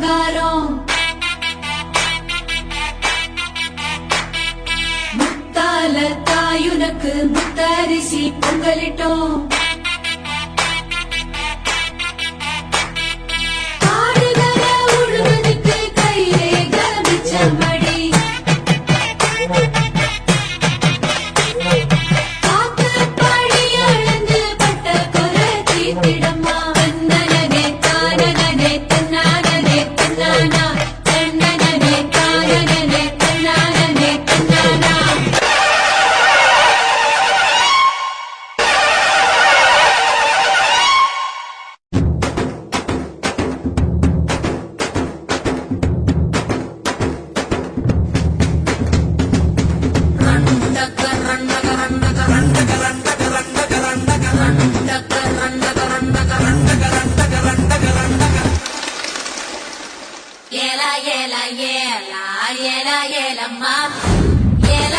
பலகாரம் முத்தால தாயுனக்கு முத்தரிசி பொங்கலிட்டோம். ఏల ఏల ఏలమ్మా ఏల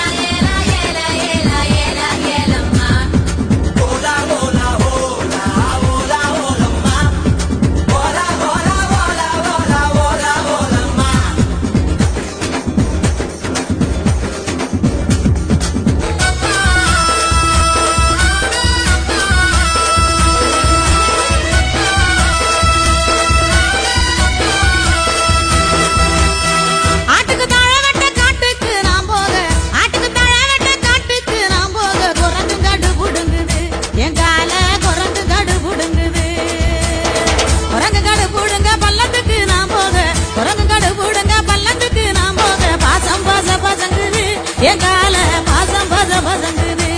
என் கால பாசம் பச பசங்குது.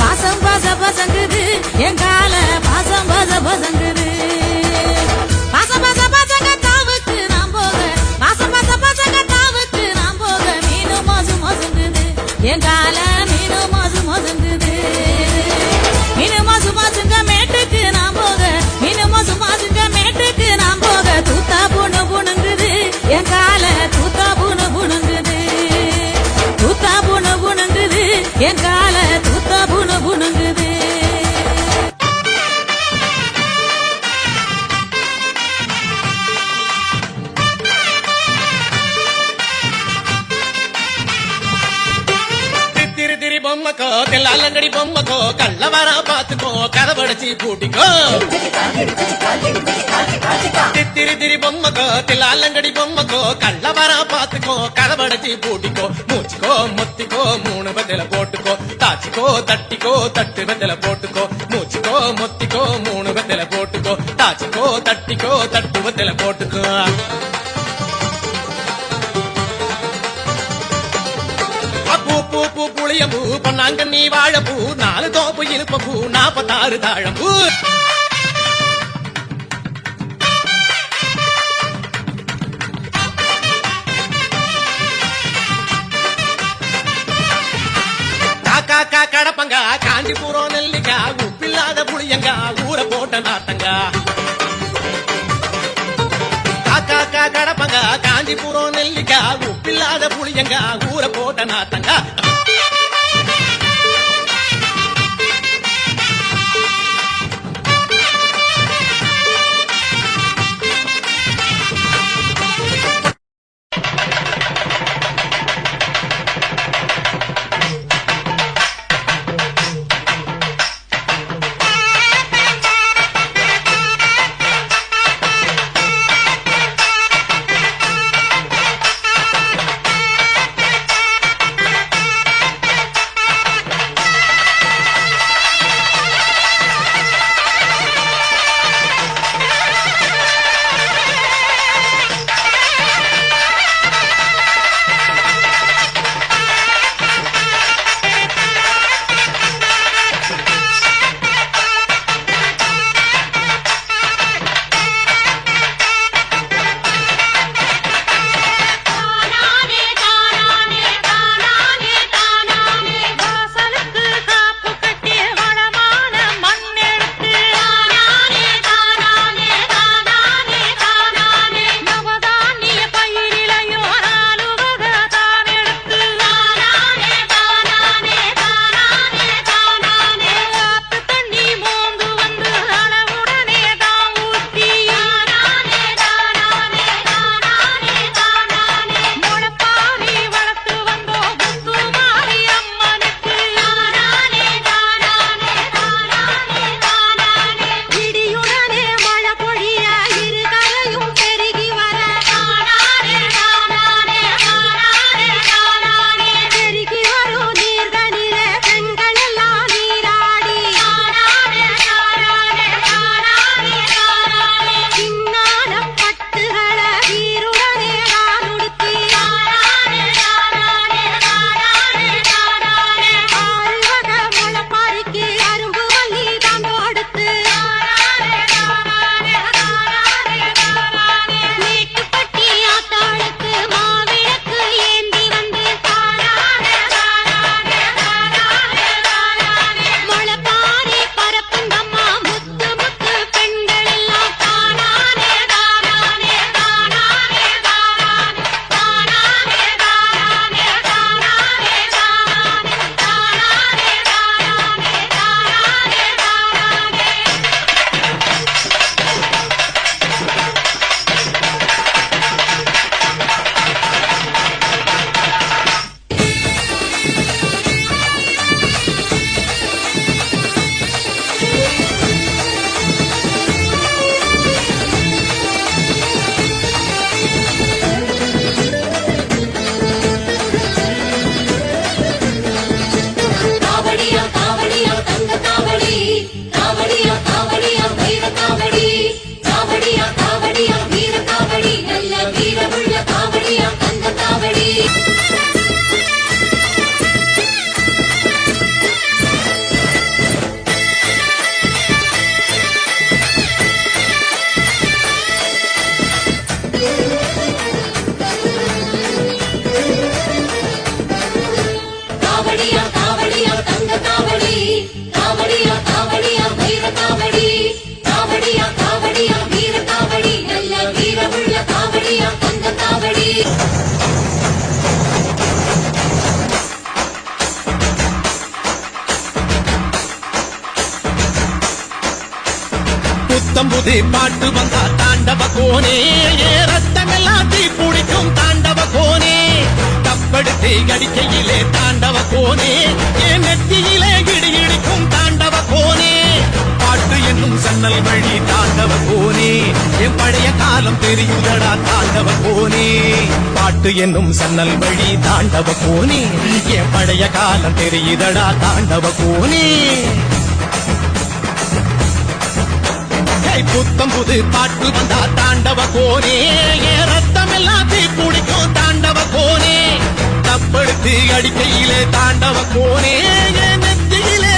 பாசம் பச பசங்குது. என் கால பாசம் பச பசங்குது. பாச பாச பசங்க தாவுக்கு நான் போக பாச பாச பசங்க தாவுக்கு நான் போக மீனு மோசு மோசுங்குது. என் என் கால தூத்தா புனு புனுங்குது. திரு பொம்மக்கோ தெல்லாலங்கடி பொம்மக்கோ கள்ளவரா பாத்துக்கோ கதவடைச்சி பூட்டிக்கோ. திரு திரி பொம்மக்கோ தெல்லாலங்கடி பொம்மக்கோ கள்ளவரா பாத்துக்கோ கதவடைச்சி பூட்டிக்கோ. மூச்சுக்கோ முத்திக்கோ மூணு பதில போட்டுக்கோ தட்டிக்கோ தட்டு வெத்தல போட்டுக்கோ. மூச்சுக்கோ மொத்திக்கோ மூணு வெத்தல போட்டுக்கோ. தாச்சிக்கோ தட்டிக்கோ தட்டு வெத்தல போட்டுக்கோ. பூ பூ பூ புளியம்பூ பொன்னாங்கண்ணி வாழப்பூ நாலு தோப்பு இழுப்ப பூ நாப்பத்தாறு தாழம்பூ. காக்கா கடப்பங்கா காஞ்சிபுரம் நெல்லிக்கா உப்பில்லாத புளியங்கா ஊற போட்ட நாட்டங்கா காக்கா கா கடப்பங்க காஞ்சிபுரம் நெல்லிக்கா உப்பில்லாத புளியங்கா ஊற போட்ட நாட்டங்கா புது பாட்டு வந்தா தாண்டவ கோனே. ஏ ரத்தமெல்லாம் தீ பிடிக்கும் தாண்டவ கோனே. கப்படுத்து அடிக்கையிலே தாண்டவ கோனே. ஏ நெத்தியிலே இடி இடிக்கும் தாண்டவ கோனே. பாட்டு என்னும் சன்னல் வழி தாண்டவ கோனே. என் பழைய காலம் தெரியுதடா தாண்டவ கோனே. பாட்டு என்னும் சன்னல் வழி தாண்டவ கோனே. என் பழைய காலம் தெரியுதடா தாண்டவ கோனே. ஏய், புத்தம் புது பாட்டு வந்தா தாண்டவ கோனே. என் ரத்தம் எல்லாம் தீ பிடிக்கும் தாண்டவ கோனே. தப்படுத்து அடிக்கையிலே தாண்டவ கோனே. என் நெத்தியிலே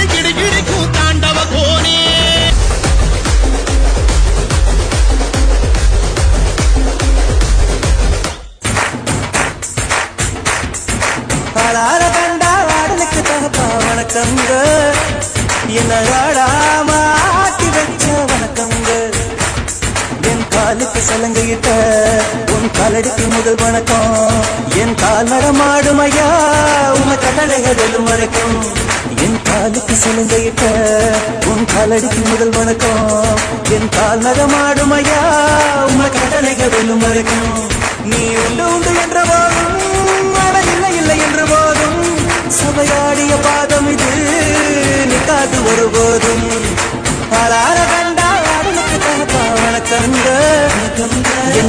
தாண்டவ கோனே. கண்டா தகப்பா வணக்கங்க என்ன காலுக்கு சலங்கையிட்ட உன் காலடிக்கு முதல் வணக்கம். என் கால் நடமாடும் ஐயா உன கடலைகளும் வரைக்கும் என் காலுக்கு சலங்கையிட்ட உன் காலடிக்கு முதல் வணக்கம். என் கால் நடமாடும் ஐயா உன கடலைகளும் வரைக்கும் நீ உண்டு உண்டு என்ற போதும் இல்லை இல்லை என்று போதும் சபையாடிய பாதம் இது நிக்காது ஒருபோதும்.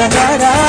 என்ன